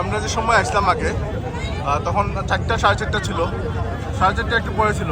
আমরা যে সময় আসলাম আগে তখন চারটা, সাড়ে চারটা ছিল। সাড়ে চারটা একটু পরে ছিল।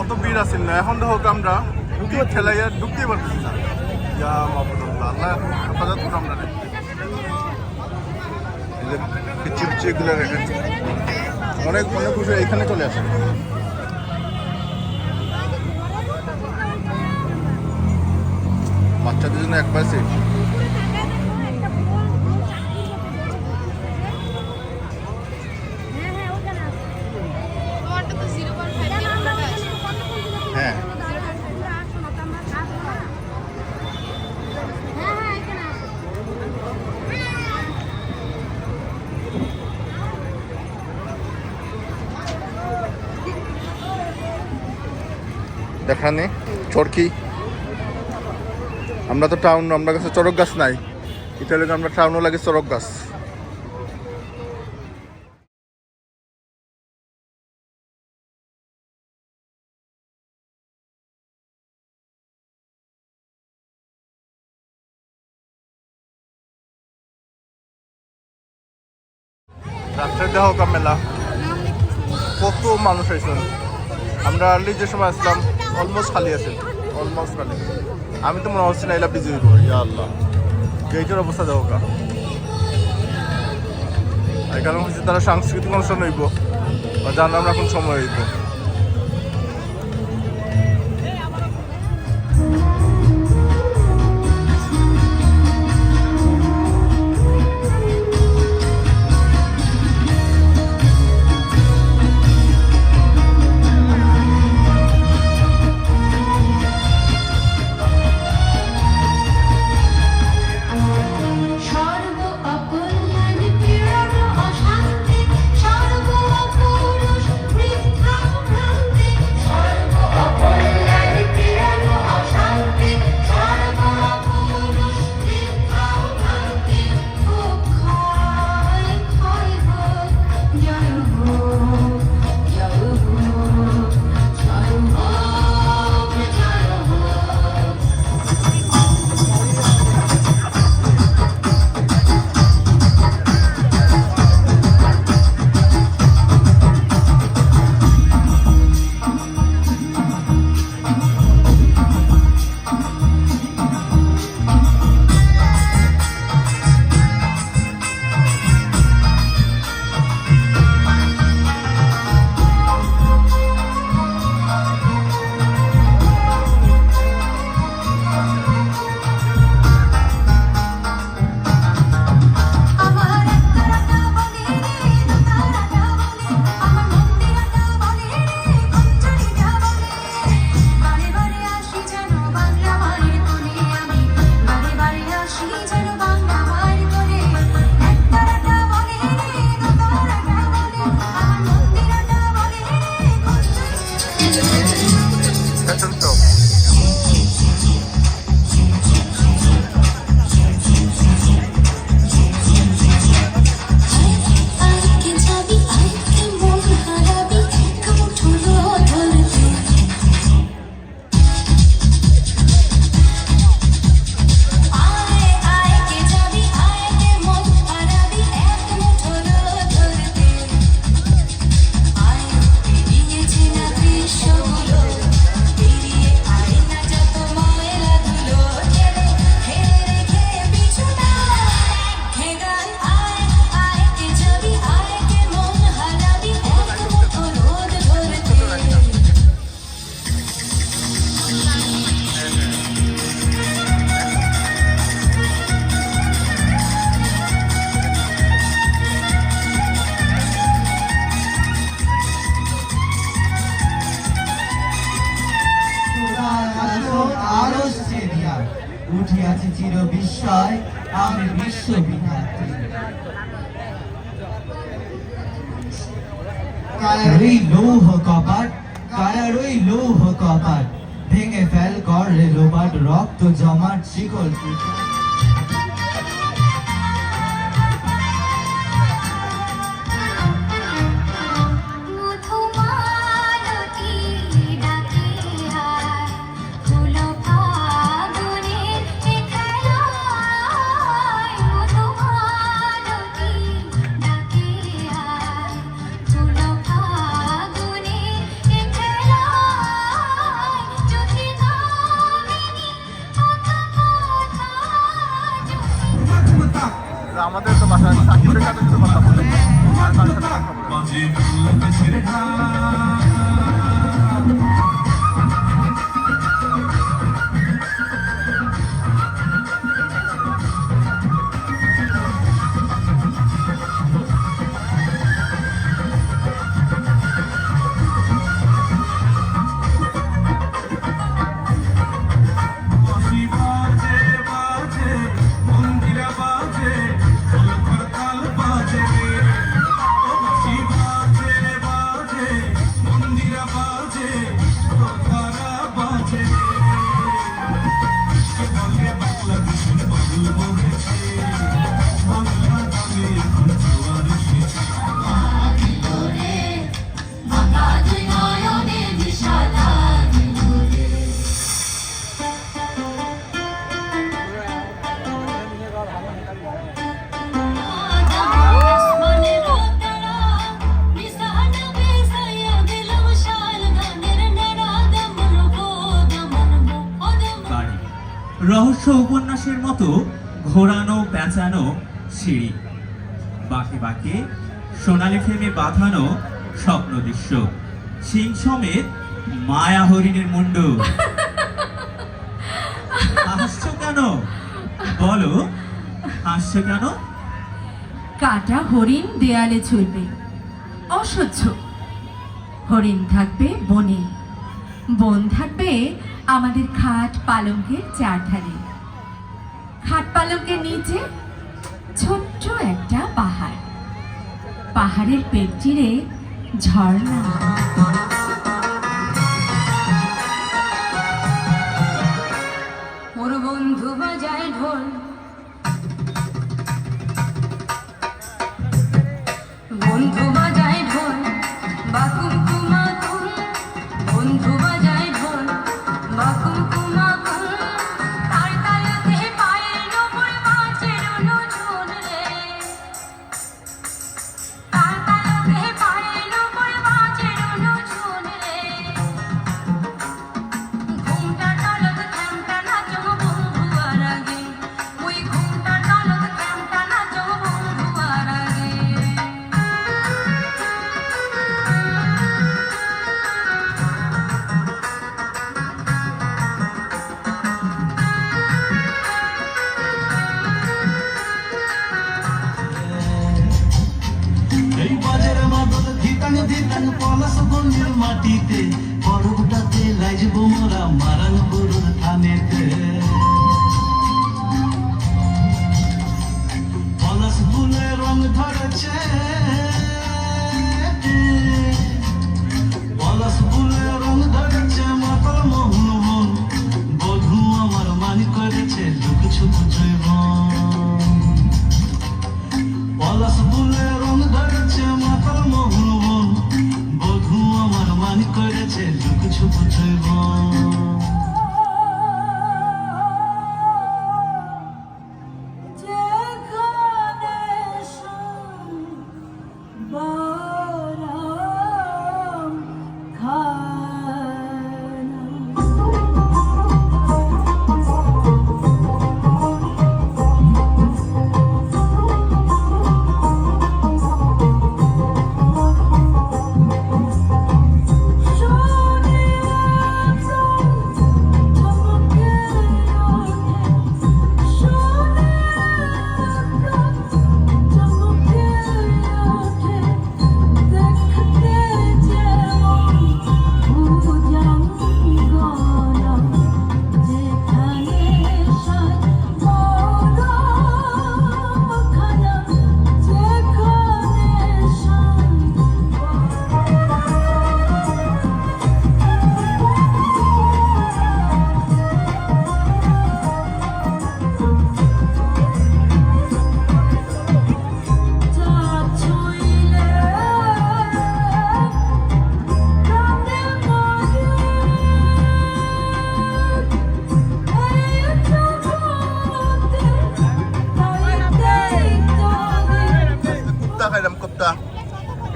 অত ভিড় আসেন না। এখন দেখো আমরা ঢুকি খেলাইয়া ঢুকতেই পারতেছি না। ইয়া মাহবুদুল্লাহ আল্লাহ হেফাজত করুন আমরা যে রেখে অনেক অনেক খুশি এখানে চলে আসে। বাচ্চাদের জন্য একবার সেফ দেখানে, চরকি। আমরা তো টাউন আমরা কাছে চরক গাছ নাই। হলে আমরা টাউনও লাগে চরক গাছ। রাত্রে দেহ মেলা কত মানুষ আইসেন। আমরা আর্লি যে সময় আসলাম অলমোস্ট খালি আছে। অলমোস্ট খালি। আমি তো মনে হচ্ছে না এলা বিজি হইব। ইয়া আল্লাহ। গেটের অবস্থা দেবো কা কারণ হচ্ছে তারা সাংস্কৃতিক অনুষ্ঠান হইব। বা জানলাম আমরা এখন সময় হইব। বিস্ময় আমি বিশ্ববিধাত্রী কায়ারই লৌহ কপাট লৌহ কপাট, ভেঙে ফেল কর রে রোবাট, রক্ত জমাট শিকল পাঠ্য উপন্যাসের মতো ঘোরানো পেঁচানো সিঁড়ি। বাঁকে বাঁকে সোনালি ফেমে বাঁধানো স্বপ্ন দৃশ্য। সিং সমেত মায়া হরিণের মুন্ড। হাসছ কেন? বলো, হাসছ কেন? কাটা হরিণ দেয়ালে ঝুলবে। অসহ্য। হরিণ থাকবে বনে। বন থাকবে আমাদের খাট পালঙ্কের চারধারে। খাট পালকের নিচে ছোট্ট একটা পাহাড়। পাহাড়ের পেট চিড়ে ঝর্ণা। পলাশ বনের মাটিতে পরবটাতে লাইজব মোরা মারাং গরুর থানের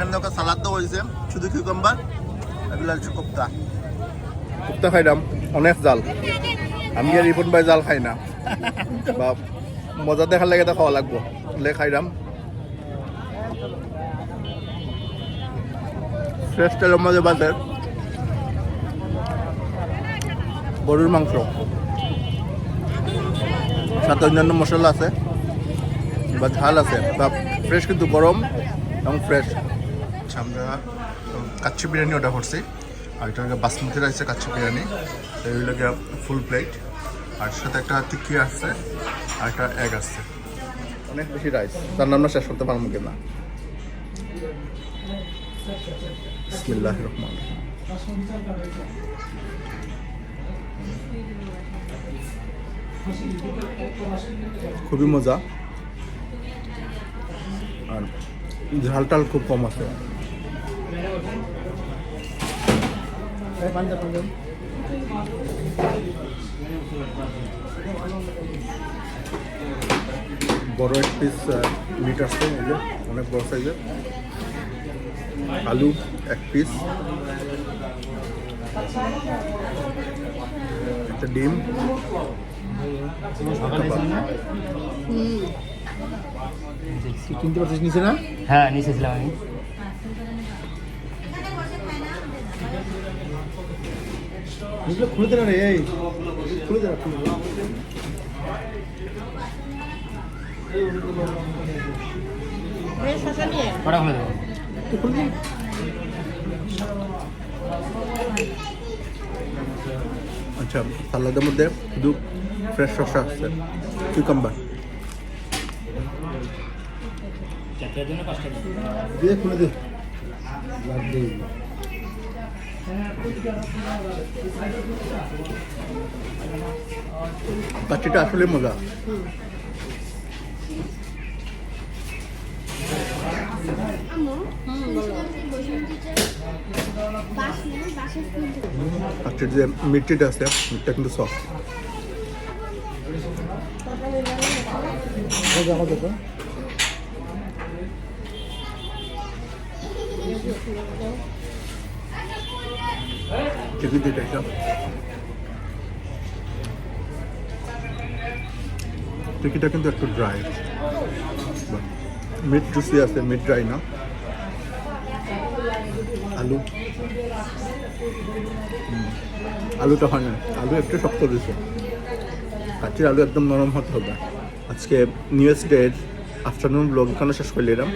এখানে ওকে সালাদ দেওয়া হয়েছে, শুধু কিউকাম্বার এগুলো হচ্ছে কোপ্তা। কোপ্তা খাইলাম, অনেক জাল। আমি আর রিপন ভাই জাল খাই না। বা মজা দেখার লাগে এটা খাওয়া লাগবো। লে খাইলাম। ফ্রেশ তেলের মধ্যে বাজার গরুর মাংস। সাথে অন্যান্য মশলা আছে, বা ঝাল আছে। বা ফ্রেশ কিন্তু গরম এবং ফ্রেশ আচ্ছা আমরা কাচ্চি বিরিয়ানি অর্ডার করছি। আর এটা হলো বাসমতি রাইসের কাচ্চি বিরিয়ানি। এইগুলো ফুল প্লেট আর সাথে একটা টিকি আসছে আর একটা এগ আসছে অনেক বেশি রাইস তার নাম শেষ করতে পারব কিনা? খুবই মজা। আর ঝাল টাল খুব কম আছে। বড় এক পিস মিট আছে এগুলো অনেক বড় সাইজের আলু এক পিস একটা ডিম। কিনতে পারছিস নিচে না? হ্যাঁ নিচে ছিলাম আমি। এগুলো খুলে দে না রে এই। খুলে দে না খুলে আচ্ছা সালাদের মধ্যে শুধু ফ্রেশ শসা আছে কিউকাম্বার দিয়ে খুলে দে। লাগ দে। কাচ্চিটা আসলে মজা। কাচ্চির যে মিটটিটা আছে মিটটা কিন্তু সফট দেখো চিকেন দিটা এটা টিকিটা কিন্তু একটু ড্রাই মিট জুসি আছে মিট ড্রাই না আলু আলুটা হয় না আলু একটু শক্ত দিয়েছে কাচ্চির আলু একদম নরম হতে হবে আজকে নিউজ ডের আফটারনুন ব্লগ এখানে শেষ করে নিলাম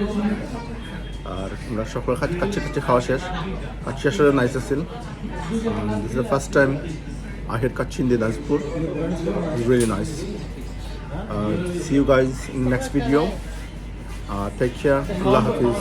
আর আমরা সকল কাছে কাছে কাছে খাওয়া শেষ। কাচ্চি আসলে নাইস আছিল this is the first time I had kacchi in Dinajpur really nice see you guys in next video take care Allah Hafiz